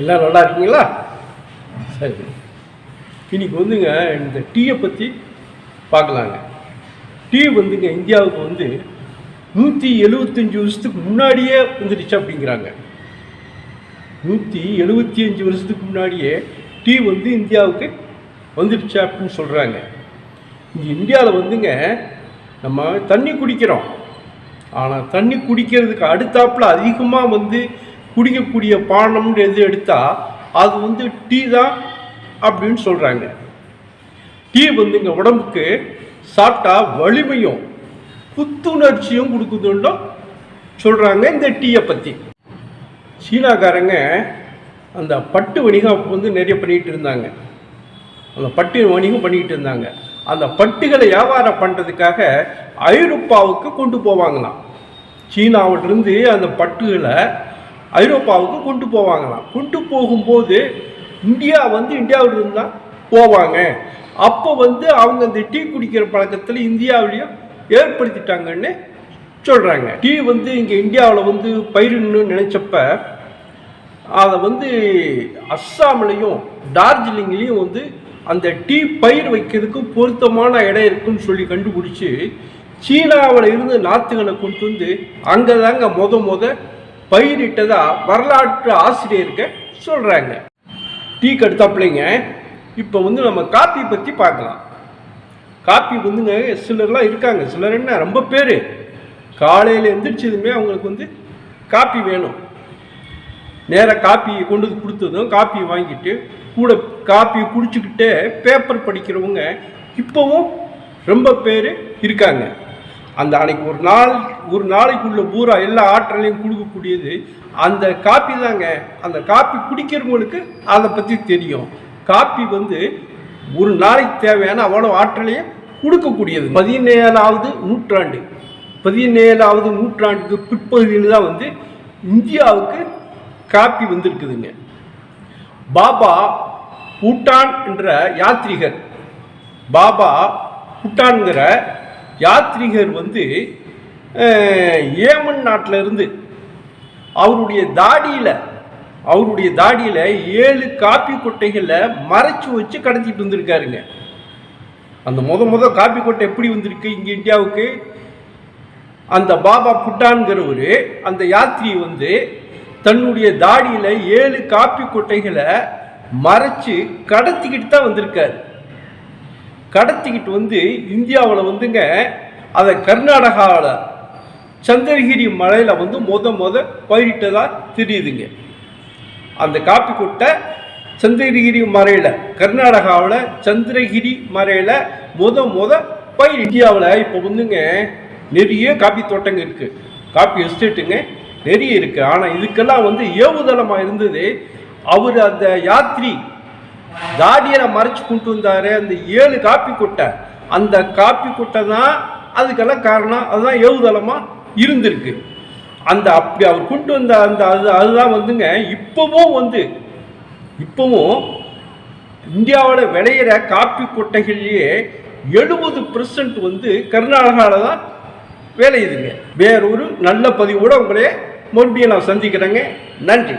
எல்லாம் நல்லா இருக்கீங்களா? சரி. இன்னைக்கு வந்துங்க இந்த டீயை பற்றி பார்க்கலாங்க. டீ வந்துங்க இந்தியாவுக்கு வந்து நூற்றி எழுபத்தஞ்சி வருஷத்துக்கு முன்னாடியே வந்துடுச்சு அப்படிங்கிறாங்க. நூற்றி எழுபத்தி அஞ்சு வருஷத்துக்கு முன்னாடியே டீ வந்து இந்தியாவுக்கு வந்துடுச்சு அப்படின்னு சொல்கிறாங்க இங்கே இந்தியாவில் வந்துங்க நம்ம தண்ணி குடிக்கிறோம். ஆனால் தண்ணி குடிக்கிறதுக்கு அடுத்தாப்புல அதிகமாக வந்து குடிக்கக்கூடிய பானம்னு எது எடுத்தால் அது வந்து டீ தான் அப்படின்னு சொல்கிறாங்க டீ வந்து இங்கே உடம்புக்கு சாப்பிட்டா வலிமையும் புத்துணர்ச்சியும் கொடுக்குதுன்னு சொல்கிறாங்க இந்த டீயை பற்றி சீனாக்காரங்க அந்த பட்டு வணிகம் வந்து நிறைய பண்ணிகிட்டு இருந்தாங்க. அந்த பட்டு வணிகம் பண்ணிக்கிட்டு இருந்தாங்க. அந்த பட்டுகளை வியாபாரம் பண்ணுறதுக்காக ஐரோப்பாவுக்கு கொண்டு போவாங்களாம். சீனாவிலிருந்து அந்த பட்டுகளை ஐரோப்பாவுக்கு கொண்டு போவாங்களாம். கொண்டு போகும்போது இந்தியா வந்து இந்தியாவில் இருந்தால் போவாங்க. அப்போ வந்து அவங்க அந்த டீ குடிக்கிற பழக்கத்தில் இந்தியாவிலையும் ஏற்படுத்திட்டாங்கன்னு சொல்கிறாங்க டீ வந்து இங்கே இந்தியாவில் வந்து பயிரிடணும்னு நினச்சப்ப அதை வந்து அஸ்ஸாம்லேயும் டார்ஜிலிங்லேயும் வந்து அந்த டீ பயிர் வைக்கிறதுக்கு பொருத்தமான இடம் இருக்குன்னு சொல்லி கண்டுபிடிச்சி சீனாவில் இருந்து நாற்றுகளை கொண்டு வந்து அங்கே தாங்க மொத மொதல் பயிரிட்டதா வரலாற்று ஆசிரியர்கள் சொல்கிறாங்க டீ கடுத்தாப்பிள்ளைங்க இப்போ வந்து நம்ம காப்பி பற்றி பார்க்கலாம். காப்பி வந்துங்க சிலர்லாம் இருக்காங்க. சிலர் என்ன ரொம்ப பேர். காலையில் எந்திரிச்சதுமே அவங்களுக்கு வந்து காப்பி வேணும். நேராக காப்பியை கொண்டு வந்து கொடுத்ததும் காப்பியை வாங்கிட்டு கூட காப்பி குடிச்சுக்கிட்டே பேப்பர் படிக்கிறவங்க இப்போவும் ரொம்ப பேர் இருக்காங்க. அந்த அன்னைக்கு ஒரு நாள் ஒரு நாளைக்குள்ள பூரா எல்லா ஆற்றலையும் கொடுக்கக்கூடியது. அந்த காப்பி தாங்க. அந்த காப்பி குடிக்கிறவங்களுக்கு அதை பற்றி தெரியும். காப்பி வந்து ஒரு நாளைக்கு தேவையான அவ்வளோ ஆற்றலையும் கொடுக்கக்கூடியது. பதினேழாவது நூற்றாண்டு. பதினேழாவது நூற்றாண்டுக்கு பிற்பகுதியில் தான் வந்து இந்தியாவுக்கு காப்பி வந்திருக்குதுங்க. பாபா பூட்டான் என்ற யாத்ரிகர் பாபா பூட்டான்கிற யாத்ரிகர் வந்து ஏமன் நாட்டில் இருந்து அவருடைய தாடியில் அவருடைய தாடியில் ஏழு காப்பி கொட்டைகளை மறைச்சு வச்சு கடத்திட்டு வந்திருக்காருங்க. அந்த முத முத காப்பி கொட்டை எப்படி வந்திருக்கு இங்கே இந்தியாவுக்கு? அந்த பாபா புட்டான்கிறவர் அந்த யாத்திரி வந்து தன்னுடைய தாடியில் ஏழு காப்பி கொட்டைகளை மறைச்சு கடத்திக்கிட்டு தான் வந்திருக்காரு. கடத்திக்கிட்டு வந்து இந்தியாவில் வந்துங்க அதை கர்நாடகாவில் சந்திரகிரி மலையில் வந்து முத முத பயிரிட்டதாக தெரியுதுங்க. அந்த காப்பி கொட்டை சந்திரகிரி மறையில் கர்நாடகாவில் சந்திரகிரி மறையில் முத முத பயிர் இந்தியாவில். இப்போ வந்துங்க நிறைய காப்பி தோட்டங்க இருக்குது காப்பி எஸ்டேட்டுங்க நிறைய இருக்குது ஆனால் இதுக்கெல்லாம் வந்து ஏவுதளமாக இருந்தது அவர் அந்த யாத்ரி தாடியரை மறைச்சு கொண்டு வந்தார் அந்த ஏழு காப்பி குட்டை. அந்த காப்பி குட்டை தான் அதுக்கெல்லாம் காரணம். அதுதான் ஏவுதளமாக இருந்திருக்கு. அந்த அப்படி அவர் கொண்டு வந்த அந்த அது அதுதான் வந்துங்க இப்போவும் வந்து இப்போவும் இந்தியாவில் விளையிற காப்பி கொட்டைகள்லேயே எழுபது பெர்சன்ட் வந்து கர்நாடகாவில் தான் விளையுதுங்க. வேறொரு நல்ல பதிவோடு உங்களே மறுபடியும் நான் சந்திக்கிறேங்க. நன்றி.